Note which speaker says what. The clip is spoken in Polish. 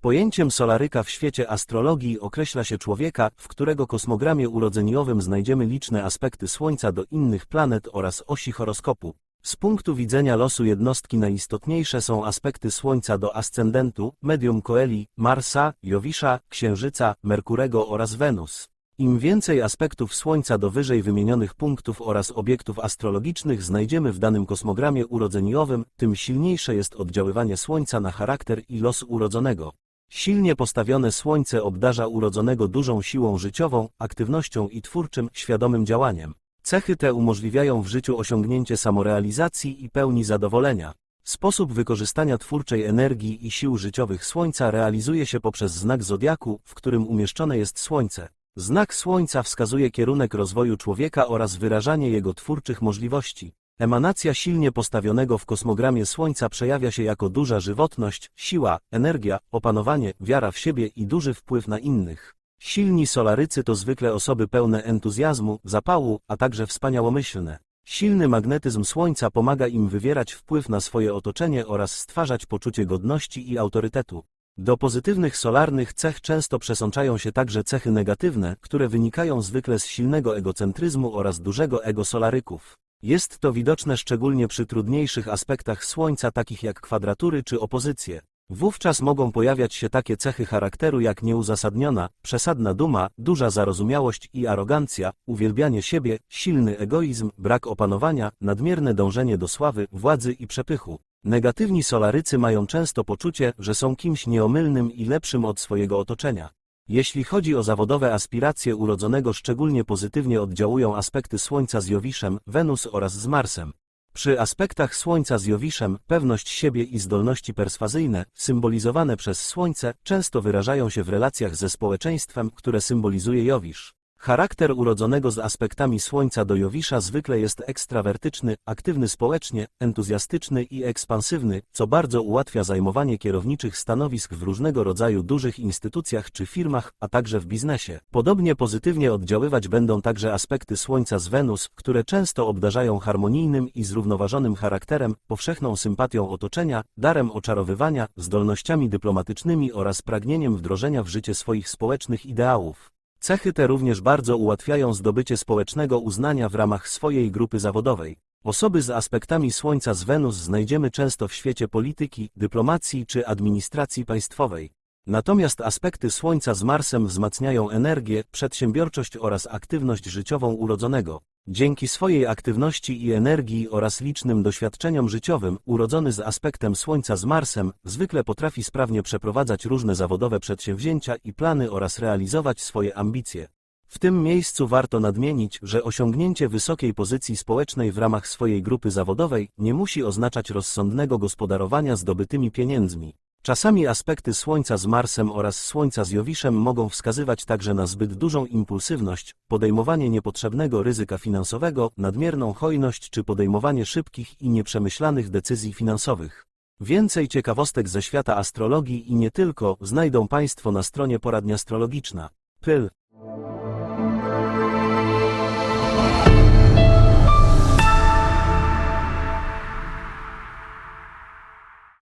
Speaker 1: Pojęciem solaryka w świecie astrologii określa się człowieka, w którego kosmogramie urodzeniowym znajdziemy liczne aspekty Słońca do innych planet oraz osi horoskopu. Z punktu widzenia losu jednostki najistotniejsze są aspekty Słońca do ascendentu, medium Coeli, Marsa, Jowisza, Księżyca, Merkurego oraz Wenus. Im więcej aspektów Słońca do wyżej wymienionych punktów oraz obiektów astrologicznych znajdziemy w danym kosmogramie urodzeniowym, tym silniejsze jest oddziaływanie Słońca na charakter i los urodzonego. Silnie postawione Słońce obdarza urodzonego dużą siłą życiową, aktywnością i twórczym, świadomym działaniem. Cechy te umożliwiają w życiu osiągnięcie samorealizacji i pełni zadowolenia. Sposób wykorzystania twórczej energii i sił życiowych Słońca realizuje się poprzez znak zodiaku, w którym umieszczone jest Słońce. Znak Słońca wskazuje kierunek rozwoju człowieka oraz wyrażanie jego twórczych możliwości. Emanacja silnie postawionego w kosmogramie Słońca przejawia się jako duża żywotność, siła, energia, opanowanie, wiara w siebie i duży wpływ na innych. Silni solarycy to zwykle osoby pełne entuzjazmu, zapału, a także wspaniałomyślne. Silny magnetyzm Słońca pomaga im wywierać wpływ na swoje otoczenie oraz stwarzać poczucie godności i autorytetu. Do pozytywnych solarnych cech często przesączają się także cechy negatywne, które wynikają zwykle z silnego egocentryzmu oraz dużego ego solaryków. Jest to widoczne szczególnie przy trudniejszych aspektach Słońca takich jak kwadratury czy opozycje. Wówczas mogą pojawiać się takie cechy charakteru jak nieuzasadniona, przesadna duma, duża zarozumiałość i arogancja, uwielbianie siebie, silny egoizm, brak opanowania, nadmierne dążenie do sławy, władzy i przepychu. Negatywni solarycy mają często poczucie, że są kimś nieomylnym i lepszym od swojego otoczenia. Jeśli chodzi o zawodowe aspiracje urodzonego szczególnie pozytywnie oddziałują aspekty Słońca z Jowiszem, Wenus oraz z Marsem. Przy aspektach Słońca z Jowiszem, pewność siebie i zdolności perswazyjne, symbolizowane przez Słońce, często wyrażają się w relacjach ze społeczeństwem, które symbolizuje Jowisz. Charakter urodzonego z aspektami Słońca do Jowisza zwykle jest ekstrawertyczny, aktywny społecznie, entuzjastyczny i ekspansywny, co bardzo ułatwia zajmowanie kierowniczych stanowisk w różnego rodzaju dużych instytucjach czy firmach, a także w biznesie. Podobnie pozytywnie oddziaływać będą także aspekty Słońca z Wenus, które często obdarzają harmonijnym i zrównoważonym charakterem, powszechną sympatią otoczenia, darem oczarowywania, zdolnościami dyplomatycznymi oraz pragnieniem wdrożenia w życie swoich społecznych ideałów. Cechy te również bardzo ułatwiają zdobycie społecznego uznania w ramach swojej grupy zawodowej. Osoby z aspektami Słońca z Wenus znajdziemy często w świecie polityki, dyplomacji czy administracji państwowej. Natomiast aspekty Słońca z Marsem wzmacniają energię, przedsiębiorczość oraz aktywność życiową urodzonego. Dzięki swojej aktywności i energii oraz licznym doświadczeniom życiowym, urodzony z aspektem Słońca z Marsem, zwykle potrafi sprawnie przeprowadzać różne zawodowe przedsięwzięcia i plany oraz realizować swoje ambicje. W tym miejscu warto nadmienić, że osiągnięcie wysokiej pozycji społecznej w ramach swojej grupy zawodowej nie musi oznaczać rozsądnego gospodarowania zdobytymi pieniędzmi. Czasami aspekty Słońca z Marsem oraz Słońca z Jowiszem mogą wskazywać także na zbyt dużą impulsywność, podejmowanie niepotrzebnego ryzyka finansowego, nadmierną hojność czy podejmowanie szybkich i nieprzemyślanych decyzji finansowych. Więcej ciekawostek ze świata astrologii i nie tylko znajdą Państwo na stronie poradnia astrologiczna. Pyl.